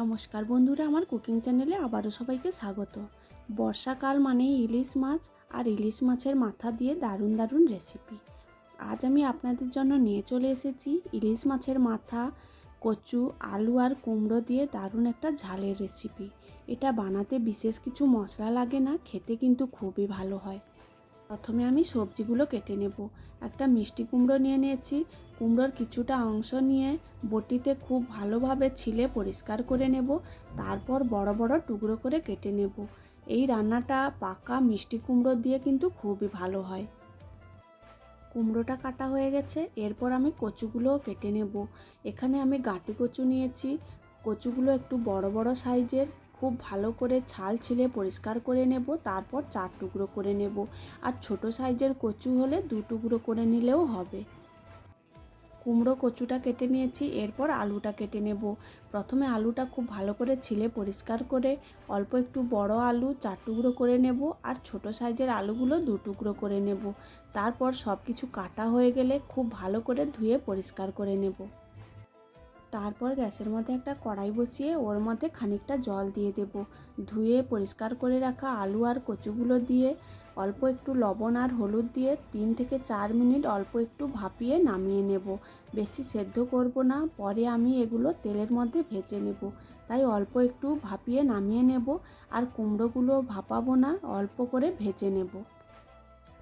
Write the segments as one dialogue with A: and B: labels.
A: নমস্কার বন্ধুরা, আমার কুকিং চ্যানেলে আবারও সবাইকে স্বাগত। বর্ষাকাল মানে ইলিশ মাছ আর ইলিশ মাছের মাথা দিয়ে দারুণ দারুণ রেসিপি আজ আমি আপনাদের জন্য নিয়ে চলে এসেছি ইলিশ মাছের মাথা, কচু, আলু আর কুমড়ো দিয়ে দারুণ একটা ঝালের রেসিপি এটা বানাতে বিশেষ কিছু মশলা লাগে না, খেতে কিন্তু খুবই ভালো হয়। প্রথমে আমি সবজিগুলো কেটে নেব। একটা মিষ্টি কুমড়ো নিয়ে নিয়েছি কুমড়োর কিছুটা অংশ নিয়ে বটিতে খুব ভালোভাবে ছিলে পরিষ্কার করে নেব, তারপর বড় বড় টুকরো করে কেটে নেব। এই রান্নাটা পাকা মিষ্টি কুমড়ো দিয়ে কিন্তু খুবই ভালো হয়। কুমড়োটা কাটা হয়ে গেছে, এরপর আমি কচুগুলোও কেটে নেব। এখানে আমি গাঁটি কচু নিয়েছি। কচুগুলো একটু বড় বড় সাইজের, খুব ভালো করে ছাল ছিলে পরিষ্কার করে নেব, তারপর চার টুকরো করে নেব। আর ছোট সাইজের কচু হলে দু টুকরো করে নিলেও হবে। কুমড়ো কচুটা কেটে নিয়েছি, এরপর আলুটা কেটে নেব। প্রথমে আলুটা খুব ভালো করে ছিলে পরিষ্কার করে অল্প একটু বড় আলু চার টুকরো করে নেব আর ছোট সাইজের আলুগুলো দু টুকরো করে নেব। তারপর সব কিছু কাটা হয়ে গেলে খুব ভালো করে ধুয়ে পরিষ্কার করে নেব। তারপর গ্যাসের মধ্যে একটা কড়াই বসিয়ে ওর মধ্যে খানিকটা জল দিয়ে দেব। ধুয়ে পরিষ্কার করে রাখা আলু আর কচুগুলো দিয়ে অল্প একটু লবণ আর হলুদ দিয়ে তিন থেকে চার মিনিট অল্প একটু ভাপিয়ে নামিয়ে নেব। বেশি সেদ্ধ করব না, পরে আমি এগুলো তেলের মধ্যে ভেজে নেব। তাই অল্প একটু ভাপিয়ে নামিয়ে নেব আর কুমড়োগুলো ভাপাবো না, অল্প করে ভেজে নেব।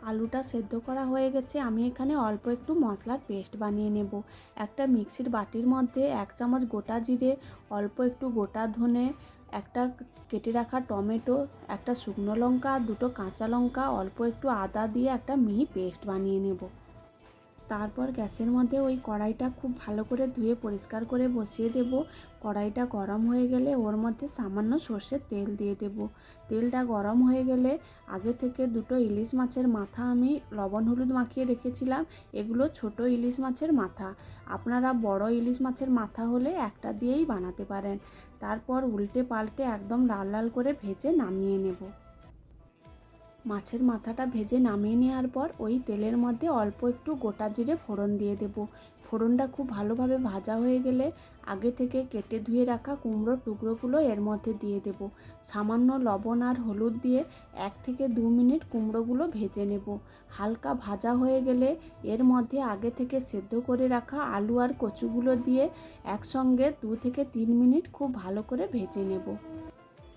A: আলুটা সেদ্ধ করা হয়ে গেছে, আমি এখানে অল্প একটু মশলার পেস্ট বানিয়ে নেব। একটা মিক্সির বাটির মধ্যে এক চামচ গোটা জিরে, অল্প একটু গোটা ধনে, একটা কেটে রাখা টমেটো, একটা শুকনো লঙ্কা, দুটো কাঁচা লঙ্কা, অল্প একটু আদা দিয়ে একটা মিহি পেস্ট বানিয়ে নেব। তারপর গ্যাসের মধ্যে ওই কড়াইটা খুব ভালো করে ধুয়ে পরিষ্কার করে বসিয়ে দেব। কড়াইটা গরম হয়ে গেলে ওর মধ্যে সামান্য সর্ষের তেল দিয়ে দেব। তেলটা গরম হয়ে গেলে আগে থেকে দুটো ইলিশ মাছের মাথা আমি লবণ হলুদ মাখিয়ে রেখেছিলাম। এগুলো ছোট ইলিশ মাছের মাথা। আপনারা বড় ইলিশ মাছের মাথা হলে একটা দিয়েই বানাতে পারেন। তারপর উল্টে পাল্টে একদম লাল লাল করে ভেজে নামিয়ে নেব। মাছের মাথাটা ভেজে নামিয়ে নেওয়ার পর ওই তেলের মধ্যে অল্প একটু গোটা জিরে ফোড়ন দিয়ে দেব। ফোড়নটা খুব ভালোভাবে ভাজা হয়ে গেলে আগে থেকে কেটে ধুয়ে রাখা কুমড়োর টুকরোগুলো এর মধ্যে দিয়ে দেব। সামান্য লবণ আর হলুদ দিয়ে এক থেকে দু মিনিট কুমড়োগুলো ভেজে নেব। হালকা ভাজা হয়ে গেলে এর মধ্যে আগে থেকে সেদ্ধ করে রাখা আলু আর কচুগুলো দিয়ে একসঙ্গে দু থেকে তিন মিনিট খুব ভালো করে ভেজে নেব।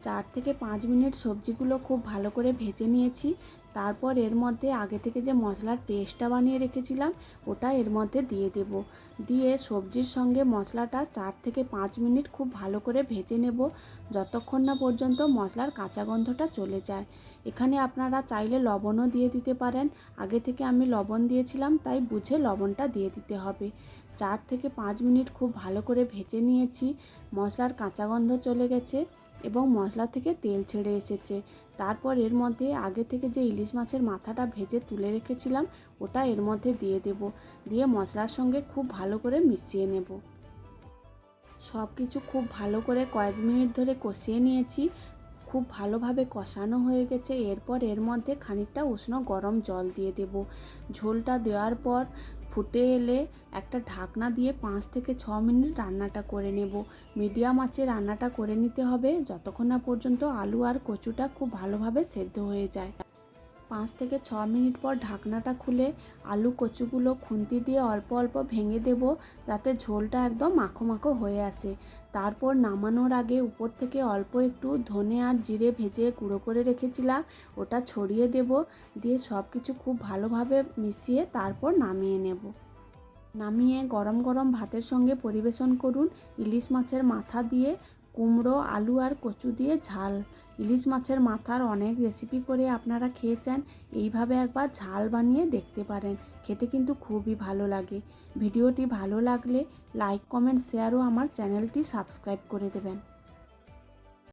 A: চার থেকে পাঁচ মিনিট সবজিগুলো খুব ভালো করে ভেজে নিয়েছি। তারপর এর মধ্যে আগে থেকে যে মশলার পেস্টটা বানিয়ে রেখেছিলাম, ওটা এর মধ্যে দিয়ে দেব। দিয়ে সবজির সঙ্গে মশলাটা চার থেকে পাঁচ মিনিট খুব ভালো করে ভেজে নেব, যতক্ষণ না পর্যন্ত মশলার কাঁচা গন্ধটা চলে যায়। এখানে আপনারা চাইলে লবণও দিয়ে দিতে পারেন। আগে থেকে আমি লবণ দিয়েছিলাম, তাই বুঝে লবণটা দিয়ে দিতে হবে। চার থেকে পাঁচ মিনিট খুব ভালো করে ভেজে নিয়েছি। মশলার কাঁচা গন্ধ চলে গেছে। এবং মশলা থেকে তেল ছেড়ে এসেছে। তারপর এর মধ্যে আগে থেকে যে ইলিশ মাছের মাথাটা ভেজে তুলে রেখেছিলাম, ওটা এর মধ্যে দিয়ে দেব। দিয়ে মশলার সঙ্গে খুব ভালো করে মিশিয়ে নেব। সব কিছু খুব ভালো করে কয়েক মিনিট ধরে কষিয়ে নিয়েছি। খুব ভালোভাবে কষানো হয়ে গেছে। এরপর এর মধ্যে খানিকটা উষ্ণ গরম জল দিয়ে দেব। ঝোলটা দেওয়ার পর ফুটে এলে একটা ঢাকনা দিয়ে পাঁচ থেকে ছ মিনিট রান্নাটা করে নেব। মিডিয়াম আঁচে রান্নাটা করে নিতে হবে, যতক্ষণ না পর্যন্ত আলু আর কচুটা খুব ভালোভাবে সেদ্ধ হয়ে যায়। পাঁচ থেকে ছ মিনিট পর ঢাকনাটা খুলে আলু কচুগুলো খুন্তি দিয়ে অল্প অল্প ভেঙে দেব, যাতে ঝোলটা একদম মাখো মাখো হয়ে আসে। তারপর নামানোর আগে উপর থেকে অল্প একটু ধনে আর জিরে ভেজে গুঁড়ো করে রেখেছিলাম, ওটা ছড়িয়ে দেব, দিয়ে সব কিছু খুব ভালোভাবে মিশিয়ে তারপর নামিয়ে নেব। নামিয়ে গরম গরম ভাতের সঙ্গে পরিবেশন করুন, ইলিশ মাছের মাথা দিয়ে কুমড়ো, আলু আর কচু দিয়ে ঝাল। ইলিশ মাছের মাথার অনেক রেসিপি করে আপনারা খেয়েছেন, এইভাবে একবার ঝাল বানিয়ে দেখতে পারেন। খেতে কিন্তু খুবই ভালো লাগে। ভিডিওটি ভালো লাগলে লাইক কমেন্ট শেয়ার ও আমার চ্যানেলটি সাবস্ক্রাইব করে দেবেন।